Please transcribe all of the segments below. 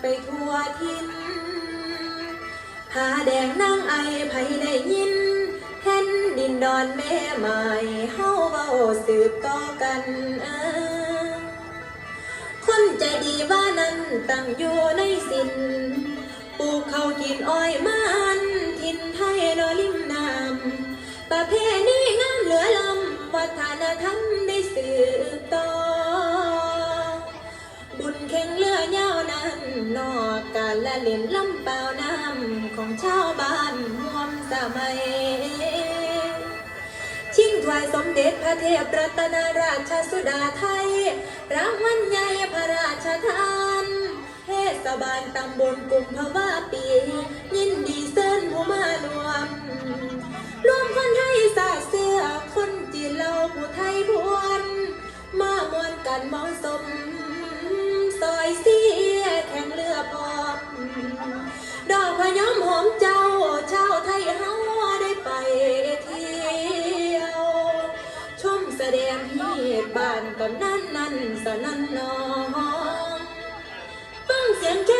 ไปทั่วทินผ้าแดงนางไอไผได้ยินแผ่นดินดอนแม่ไม้เฮาเว้าสืบต่อกันเออคนใจดีว่านั้นตั้งอยู่ในสินปลูกเขาวกินอ้อยมันทินไทยนอริมน้ำประเพณีงามเหลือลำวัฒนธรรมได้สืบต่อบุญเข่งเรือยา วนั้นอกการละเล่นลำเปล่าน้ำของชาวบ้านร่วมสมัย ชิงถวายสมเด็จพระเทพรัตนราชสุดาไทยรางวัลใหญ่พระราชทานเทศบาลตำบลกุมภาวะปี ยินดีเซิญผู้มารวม รวมคนไทยสาเสื้อคนจีนเราผู้ไทยพวน มามวนกันมอสมซอยเพะยอมเจ้าชาวไทยเฮาได้ไปเที่ยว ชมแสดงเหตุบ้านกำนันนั่นสนั่นนองฟังเสียงแค้น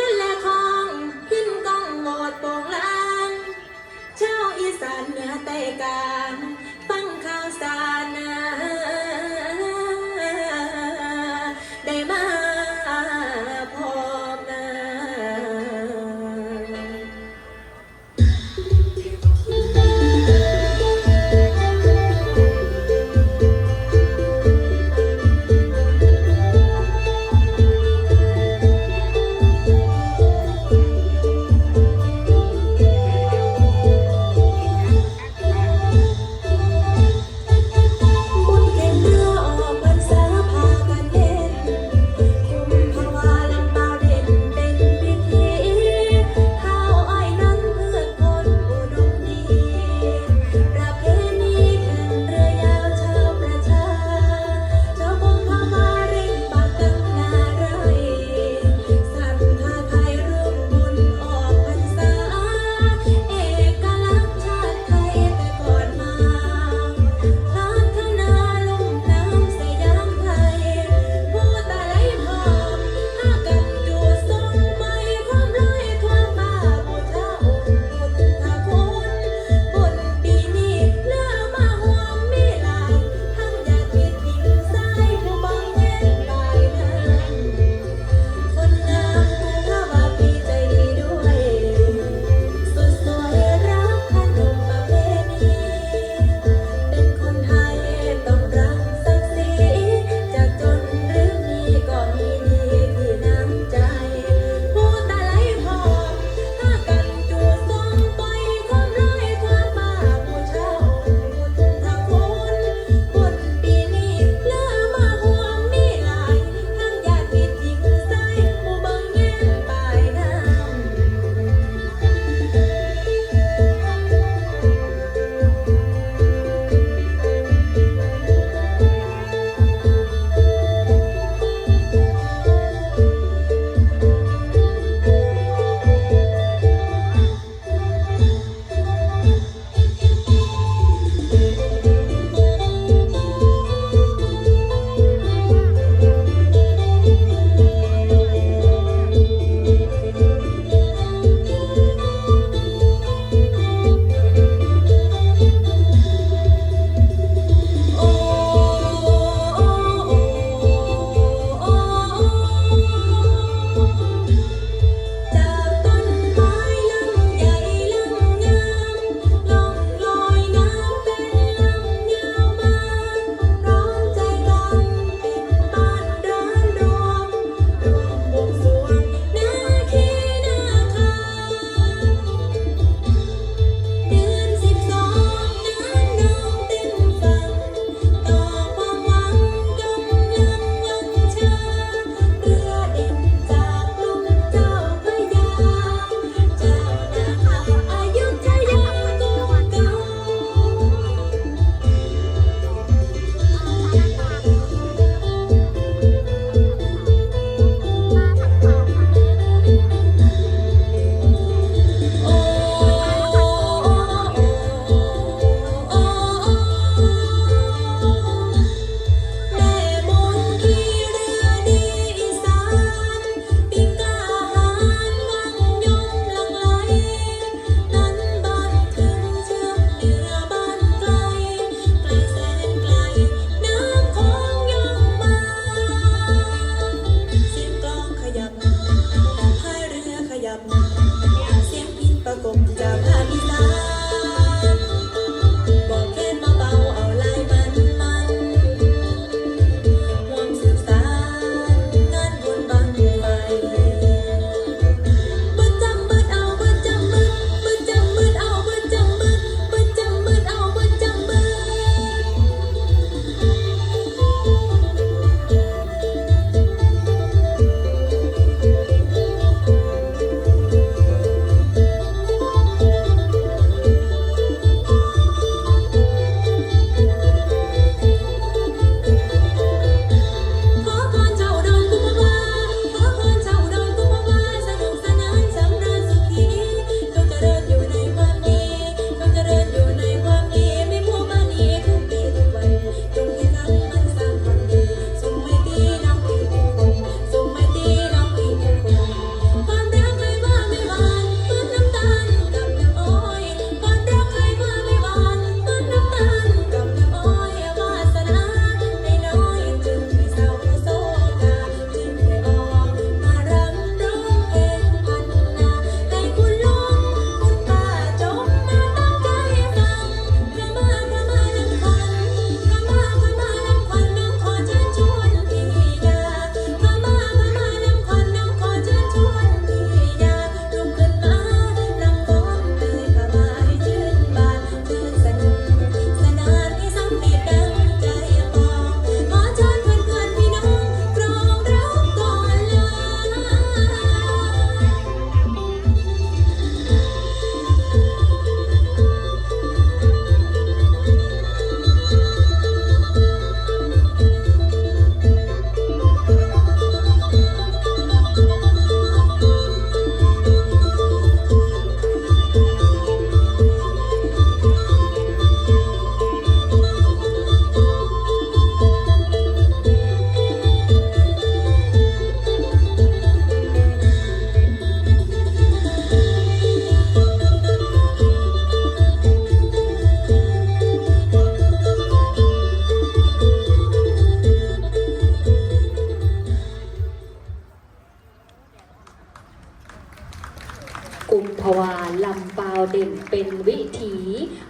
เดิมเป็นวิถี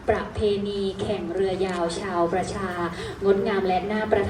ประเพณีแข่งเรือยาวชาวประชา งดงามและน่าประ